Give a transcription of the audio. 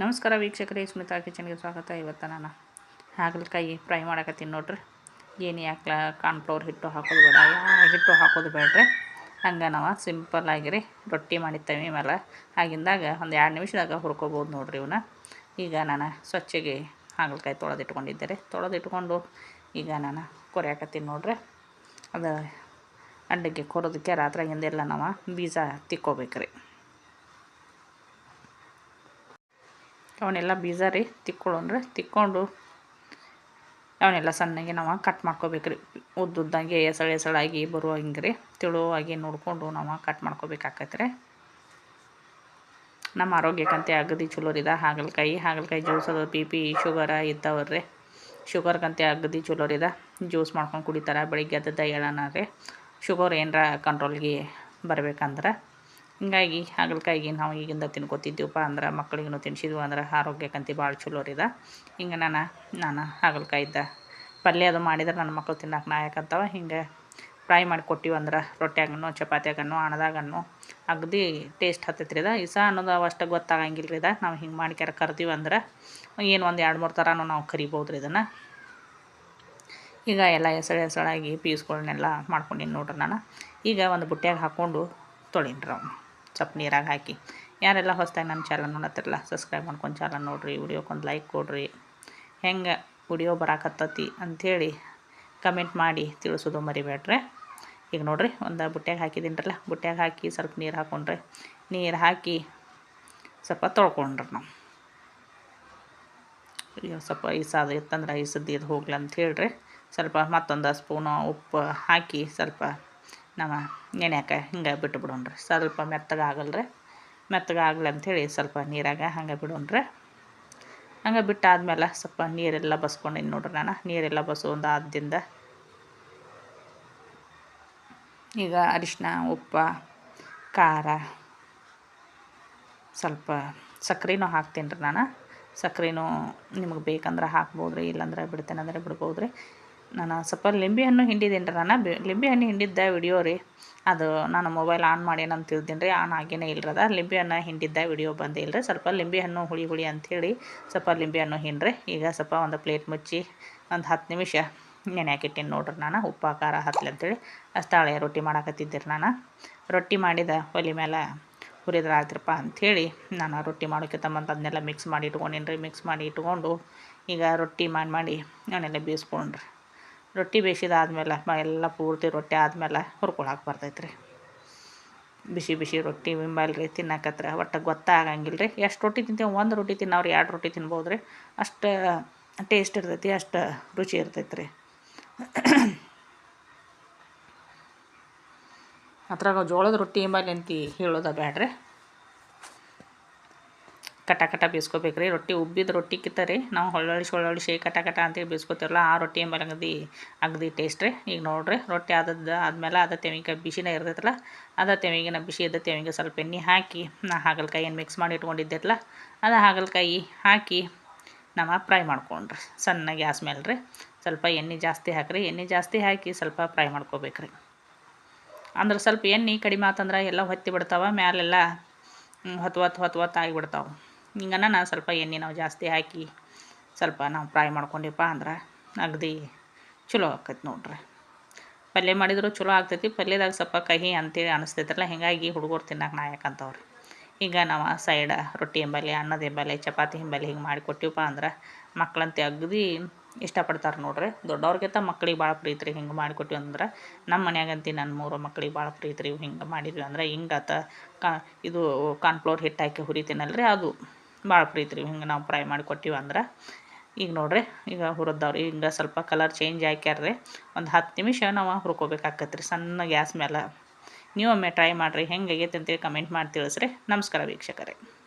ನಮಸ್ಕಾರ ವೀಕ್ಷಕರೇ ಸ್ಮಿತಾ ಕಿಚನ್ಗೆ ಸ್ವಾಗತ. ಇವತ್ತು ನಾನು ಹಾಗಲಕಾಯಿ ಫ್ರೈ ಮಾಡಕತ್ತೀನಿ ನೋಡ್ರಿ. ಏನು ಯಾಕೆ ಕಾರ್ನ್ಫ್ಲೋರ್ ಹಿಟ್ಟು ಹಾಕೋದು ಬೇಡ. ಹಿಟ್ಟು ಹಾಕೋದು ಬೇಡ್ರಿ. ಹಂಗೆ ನಾವು ಸಿಂಪಲ್ ಆಗಿರಿ, ರೊಟ್ಟಿ ಮಾಡಿತ್ತೇವೆ ಮೇಲೆ ಆಗಿಂದಾಗ ಒಂದು ಎರಡು ನಿಮಿಷದಾಗ ಹುರ್ಕೋಬೋದು ನೋಡ್ರಿ ಇವನ್ನ ಈಗ ನಾನು ಸ್ವಚ್ಛಗೆ ಹಾಗಲಕಾಯಿ ತೊಳೆದಿಟ್ಕೊಂಡಿದ್ದೆ ರೀ ತೊಳೆದಿಟ್ಕೊಂಡು ಈಗ ನಾನು ಕೊರೆಯಾಕತ್ತೀನಿ ನೋಡ್ರಿ. ಅದು ಅಡ್ಡಕ್ಕೆ ಕೊರೋದಕ್ಕೆ ರಾತ್ರಿಗಿಂದೆಲ್ಲ ನಾವು ಬೀಜ ತಿಕ್ಕೋಬೇಕ್ರಿ. ಅವನ್ನೆಲ್ಲ ಬೀಜ ರೀ ತಿಕ್ಕೊಳ್ಳೋಣ್ರಿ ತಿಕ್ಕೊಂಡು ಅವನ್ನೆಲ್ಲ ಸಣ್ಣಗೆ ನಾವು ಕಟ್ ಮಾಡ್ಕೋಬೇಕು ರೀ ಉದ್ದುದ್ದಂಗೆ ಎಸಳು ಎಸಳಾಗಿ ಬರುವ ಹಿಂಗೆ ರೀ ತಿಳುವಾಗಿ ನೋಡಿಕೊಂಡು ನಾವು ಕಟ್ ಮಾಡ್ಕೋಬೇಕಾಕೈತೆ ರೀ ನಮ್ಮ ಆರೋಗ್ಯಕ್ಕಂತೆ ಅಗದಿ ಚಲೋ ರೀ ಹಾಗಲಕಾಯಿ ಹಾಗಲಕಾಯಿ ಜ್ಯೂಸ್ ಅದು ಬಿ ಪಿ ಶುಗರ ಇದ್ದಾವ್ರಿ ಶುಗರ್ಗಂತೆ ಅಗದಿ ಚಲೋ ರೀ ಜ್ಯೂಸ್ ಮಾಡ್ಕೊಂಡು ಕುಡಿತಾರೆ. ಬೆಳಿಗ್ಗೆ ಎದ್ದದ ಹೇಳೋಣ ರೀ ಶುಗರ್ ಏನರ ಕಂಟ್ರೋಲ್ಗೆ ಬರ್ಬೇಕಂದ್ರೆ ಹಿಂಗಾಗಿ ಹಾಗಲಕಾಯಿಗೆ ನಾವು ಈಗಿಂದ ತಿನ್ಕೋತಿದ್ದೀವಪ್ಪ ಅಂದ್ರೆ ಮಕ್ಕಳಿಗೂ ತಿನ್ಸಿದ್ವು ಅಂದ್ರೆ ಆರೋಗ್ಯಕ್ಕಂತ ಭಾಳ ಚಲೋ ರೀ ಹಿಂಗೆ ನಾನು ನಾನು ಹಾಗಲಕಾಯಿದ್ದ ಪಲ್ಯ ಅದು ಮಾಡಿದ್ರೆ ನನ್ನ ಮಕ್ಳು ನಾ ನಾಯಕಂತವ. ಹಿಂಗೆ ಫ್ರೈ ಮಾಡಿ ಕೊಟ್ಟಿವಿ ಅಂದ್ರೆ ರೊಟ್ಯಾಗನ್ನು ಚಪಾತಿಯಾಗನ್ನು ಹಣದಾಗನ್ನು ಅಗದಿ ಟೇಸ್ಟ್ ಹತ್ತೈತೆ ರೀ ಇಸ ಅನ್ನೋದು ಅಷ್ಟು ಗೊತ್ತಾಗಂಗಿಲ್ಲ ರೀ ನಾವು ಹಿಂಗೆ ಮಾಡ್ಕ್ಯಾರ ಕರ್ದೀವಿ ಅಂದ್ರೆ ಏನು ಒಂದು ಎರಡು ಮೂರು ಥರನೂ ನಾವು ಕರಿಬೋದು ರೀ ಇದನ್ನು. ಈಗ ಎಲ್ಲ ಹೆಸಳು ಹೆಸಳಾಗಿ ಪೀಸ್ಗಳನ್ನೆಲ್ಲ ಮಾಡ್ಕೊಂಡಿನಿ ನೋಡ್ರಿ ನಾನು. ಈಗ ಒಂದು ಬುಟ್ಟಿಯಾಗಿ ಹಾಕ್ಕೊಂಡು ತೊಳೀನಿ ರೀ ಸ್ವಲ್ಪ ನೀರಾಗಿ ಹಾಕಿ. ಯಾರೆಲ್ಲ ಹೊಸ್ದಾಗಿ ನನ್ನ ಚಾನಲ್ ನೋಡತ್ತಿರಲ್ಲ ಸಬ್ಸ್ಕ್ರೈಬ್ ಮಾಡ್ಕೊಂಡು ಚಾನಲ್ ನೋಡಿರಿ, ವಿಡಿಯೋಕ್ಕೊಂದು ಲೈಕ್ ಕೊಡಿರಿ. ಹೆಂಗೆ ವಿಡಿಯೋ ಬರಾಕತ್ತತಿ ಅಂಥೇಳಿ ಕಮೆಂಟ್ ಮಾಡಿ ತಿಳಿಸೋದು ಮರಿಬೇಡ್ರಿ. ಈಗ ನೋಡಿರಿ, ಒಂದು ಬುಟ್ಟ್ಯಾಗ ಹಾಕಿದ್ದೀನಿರಲ್ಲ ಬುಟ್ಟ್ಯಾಗ ಹಾಕಿ ಸ್ವಲ್ಪ ನೀರು ಹಾಕೊಂಡ್ರೆ, ನೀರು ಹಾಕಿ ಸ್ವಲ್ಪ ತೊಳ್ಕೊಂಡ್ರಿ ನಾವು. ಸ್ವಲ್ಪ ಈಸಾದ ಇತ್ತಂದ್ರೆ ಇಸದ್ದು ಇದು ಹೋಗ್ಲಂತ ಹೇಳ್ರಿ. ಸ್ವಲ್ಪ ಮತ್ತೊಂದು ಸ್ಪೂನು ಉಪ್ಪು ಹಾಕಿ ಸ್ವಲ್ಪ ನಮ್ಮ ನೆನೆಯಕ್ಕೆ ಹಿಂಗೆ ಬಿಟ್ಟು ಬಿಡೋಣ್ರಿ ಸ್ವಲ್ಪ ಮೆತ್ತಗೆ ಆಗಲ್ರಿ ಮೆತ್ತಗೆ ಆಗಲಿ ಅಂಥೇಳಿ ಸ್ವಲ್ಪ ನೀರಾಗ ಹಂಗೆ ಬಿಡೋಣ್ರಿ. ಹಂಗೆ ಬಿಟ್ಟಾದ್ಮೇಲೆ ಸ್ವಲ್ಪ ನೀರೆಲ್ಲ ಬಸ್ಕೊಂಡಿನಿ ನೋಡ್ರಿ ನಾನು. ನೀರೆಲ್ಲ ಬಸೋದು ಆದ್ದಿಂದ ಈಗ ಅರಿಶಿನ ಉಪ್ಪು, ಖಾರ, ಸ್ವಲ್ಪ ಸಕ್ಕರೆನೂ ಹಾಕ್ತೀನಿ ರೀ ನಾನು. ಸಕ್ಕರೆನೂ ನಿಮಗೆ ಬೇಕಂದ್ರೆ ಹಾಕ್ಬೋದು ರೀ ಇಲ್ಲಾಂದ್ರೆ ಬಿಡ್ತೇನೆ ಅಂದರೆ ಬಿಡ್ಬೋದು ರೀ ನಾನು ಸ್ವಲ್ಪ ಲಿಂಬೆ ಹಣ್ಣು ಹಿಂಡಿದ್ದೀನಿ ರೀ ನಾನು. ಲಿಂಬೆ ಹಣ್ಣು ಹಿಂಡಿದ್ದ ವಿಡಿಯೋ ರೀ. ಅದು ನಾನು ಮೊಬೈಲ್ ಆನ್ ಮಾಡಿ ಏನಂತ ತಿಳ್ದೀನಿ ರೀ. ಆನ್ ಆಗೇನೇ ಅದ. ಲಿಂಬೆ ಹಣ್ಣು ಹಿಂಡಿದ್ದ ವಿಡಿಯೋ ಬಂದಿಲ್ಲ ರೀ ಸ್ವಲ್ಪ ಲಿಂಬೆ ಹಣ್ಣು ಹುಳಿ ಹುಳಿ ಅಂಥೇಳಿ ಸ್ವಲ್ಪ ಲಿಂಬೆ ಹಣ್ಣು ಹಿಂಡ್ರಿ. ಈಗ ಸ್ವಲ್ಪ ಒಂದು ಪ್ಲೇಟ್ ಮುಚ್ಚಿ ಒಂದು ಹತ್ತು ನಿಮಿಷ ನೆನೆಯಾಕಿಟ್ಟಿನಿ ನೋಡ್ರಿ ನಾನು. ಉಪ್ಪು, ಖಾರ ಹತ್ತಲಿ ಅಂತೇಳಿ ಅಷ್ಟಾಳೆ ರೊಟ್ಟಿ ಮಾಡಾಕತ್ತಿದ್ದೆ ರೀ ನಾನು. ರೊಟ್ಟಿ ಮಾಡಿದ ಒಲೆ ಮೇಲೆ ಹುರಿದ್ರೆ ಆಯ್ತ್ರಪ್ಪ ಅಂಥೇಳಿ ನಾನು ರೊಟ್ಟಿ ಮಾಡೋಕ್ಕೆ ತಮ್ಮಂತ ಅದನ್ನೆಲ್ಲ ಮಿಕ್ಸ್ ಮಾಡಿ ಇಟ್ಕೊಂಡಿನಿ ರೀ. ಮಿಕ್ಸ್ ಮಾಡಿ ಇಟ್ಕೊಂಡು ಈಗ ರೊಟ್ಟಿ ಮಾಡಿ ಮಾಡಿ ಅವನ್ನೆಲ್ಲ ಬೇಯಿಸ್ಕೊಂಡ್ರಿ. ರೊಟ್ಟಿ ಬೇಯಿಸಿದಾದ್ಮೇಲೆ ಎಲ್ಲ ಪೂರ್ತಿ ರೊಟ್ಟಿ ಆದಮೇಲೆ ಹುರ್ಕೊಳಕ್ಕೆ ಬರ್ತೈತೆ ರೀ ಬಿಸಿ ಬಿಸಿ ರೊಟ್ಟಿ ವಿಂಬಲ್ ರೀ ತಿನ್ನಕತ್ರ, ಒಟ್ಟು ಗೊತ್ತಾಗಂಗಿಲ್ಲ ರೀ ಎಷ್ಟು ರೊಟ್ಟಿ ತಿಂತೀವಿ? ಒಂದು ರೊಟ್ಟಿ ತಿನ್ನೋರು ಎರಡು ರೊಟ್ಟಿ ತಿನ್ಬೋದು ರೀ ಅಷ್ಟು ಟೇಸ್ಟ್ ಇರ್ತೈತಿ, ಅಷ್ಟು ರುಚಿ ಇರ್ತೈತೆ ರೀ ಅದ್ರಾಗ ಜೋಳದ ರೊಟ್ಟಿ ಎಂಬಲ್ಲಿ ಅಂತ ಹೇಳೋದ ಬ್ಯಾಡ್ರಿ. ಕಟ ಕಟ ಬೇಯಿಸ್ಕೋಬೇಕು ರೀ ರೊಟ್ಟಿ ಉಬ್ಬಿದ ರೊಟ್ಟಿ ರೀ ನಾವು ಹೊಳ್ಳೊಳಿಸಿ ಹೊಳ್ಳೊಳಿಸಿ ಕಟ ಕಟ ಅಂತೇಳಿ ಬೇಯಿಸ್ಕೊತೀವಲ್ಲ, ಆ ರೊಟ್ಟಿ ಮೇಲೆ ಅಗದಿ ಅಗದಿ ಟೇಸ್ಟ್ ರೀ. ಈಗ ನೋಡಿರಿ, ರೊಟ್ಟಿ ಆದದ್ದು ಆದಮೇಲೆ ಅದ ತೆಮಿಕಾಯಿ ಬಿಸಿನೇ ಇರ್ತೈತಲ್ಲ, ಅದ ತೆಮಿಗಿನ ಬಿಸಿ ಇದ್ದ ತೆಮಿಗೆ ಸ್ವಲ್ಪ ಎಣ್ಣೆ ಹಾಕಿ, ನಾ ಹಾಗಲಕಾಯಿ ಏನು ಮಿಕ್ಸ್ ಮಾಡಿ ಇಟ್ಕೊಂಡಿದ್ದೆಲ್ಲ ಅದು ಹಾಗಲಕಾಯಿ ಹಾಕಿ ನಮ್ಮ ಫ್ರೈ ಮಾಡ್ಕೊಂಡ್ರಿ. ಸಣ್ಣ ಗ್ಯಾಸ್ ಮೇಲೆ ರೀ. ಸ್ವಲ್ಪ ಎಣ್ಣೆ ಜಾಸ್ತಿ ಹಾಕಿರಿ. ಎಣ್ಣೆ ಜಾಸ್ತಿ ಹಾಕಿ ಸ್ವಲ್ಪ ಫ್ರೈ ಮಾಡ್ಕೋಬೇಕು ರೀ ಅಂದ್ರೆ ಸ್ವಲ್ಪ ಎಣ್ಣೆ ಕಡಿಮೆ ಆತಂದ್ರೆ ಎಲ್ಲ ಹೊತ್ತಿ ಬಿಡ್ತಾವೆ, ಮ್ಯಾಲೆಲ್ಲ ಹೊತ್ತು ಹೊತ್ತು ಹೊತ್ತು ಹೊತ್ತು ಆಗಿಬಿಡ್ತಾವೆ. ಹಿಂಗನ ನಾನು ಸ್ವಲ್ಪ ಎಣ್ಣೆ ನಾವು ಜಾಸ್ತಿ ಹಾಕಿ ಸ್ವಲ್ಪ ನಾವು ಫ್ರೈ ಮಾಡ್ಕೊಂಡಿಪ್ಪ ಅಂದ್ರೆ ಅಗದಿ ಚಲೋ ಆಕೈತೆ ನೋಡ್ರಿ. ಪಲ್ಯ ಮಾಡಿದ್ರು ಚಲೋ ಆಗ್ತೈತಿ, ಪಲ್ಯದಾಗ ಸ್ವಲ್ಪ ಕಹಿ ಅಂತೇಳಿ ಅನಿಸ್ತೈತಲ್ಲ, ಹೀಗಾಗಿ ಹುಡುಗರು ತಿನ್ನಕ್ಕೆ ನಾಯಕಂತವ್ರಿ ಈಗ ನಾವು ಸೈಡ ರೊಟ್ಟಿ ಎಂಬಲ್ಲಿ ಅನ್ನದ ಎಂಬಲ್ಲಿ ಚಪಾತಿ ಎಂಬಲ್ಲಿ ಹಿಂಗೆ ಮಾಡಿ ಕೊಟ್ಟಿವಪ್ಪ ಅಂದ್ರೆ ಮಕ್ಕಳಂತೆ ಅಗದಿ ಇಷ್ಟಪಡ್ತಾರೆ ನೋಡ್ರಿ. ದೊಡ್ಡವ್ರಿಗಿಂತ ಮಕ್ಳಿಗೆ ಭಾಳ ಪ್ರೀತಿ ರೀ ಹಿಂಗೆ ಮಾಡಿಕೊಟ್ಟಿವಿ ಅಂದ್ರೆ ನಮ್ಮ ಮನ್ಯಾಗಂತಿ ನನ್ನ ಮೂರು ಮಕ್ಳಿಗೆ ಭಾಳ ಪ್ರೀತಿ ರೀ ಹಿಂಗೆ ಮಾಡಿದ್ವಿ ಅಂದ್ರೆ ಹಿಂಗಾತ ಕಾ ಇದು ಕಾರ್ನ್ಫ್ಲೋರ್ ಹಿಟ್ಟು ಹಾಕಿ ಹುರಿತೀನಲ್ಲ ರೀ ಅದು. ಭಾಳ ಪ್ರೀತಿ ರೀ ಹಿಂಗೆ ನಾವು ಫ್ರೈ ಮಾಡಿ ಕೊಟ್ಟಿವಿ ಅಂದ್ರೆ. ಈಗ ನೋಡ್ರಿ, ಈಗ ಹುರಿದವ್ರಿ ಹಿಂಗೆ ಸ್ವಲ್ಪ ಕಲರ್ ಚೇಂಜ್ ಹಾಕ್ಯಾರ್ರಿ ಒಂದು ಹತ್ತು ನಿಮಿಷ ನಾವು ಹುರ್ಕೋಬೇಕಾಕತ್ರಿ, ಸಣ್ಣ ಗ್ಯಾಸ್ ಮೇಲೆ ನೀವು ಒಮ್ಮೆ ಟ್ರೈ ಮಾಡಿರಿ, ಹೆಂಗೆ ಆಗೈತೆ ಅಂತೇಳಿ ಕಮೆಂಟ್ ಮಾಡಿ ತಿಳಿಸ್ರಿ. ನಮಸ್ಕಾರ ವೀಕ್ಷಕರೇ.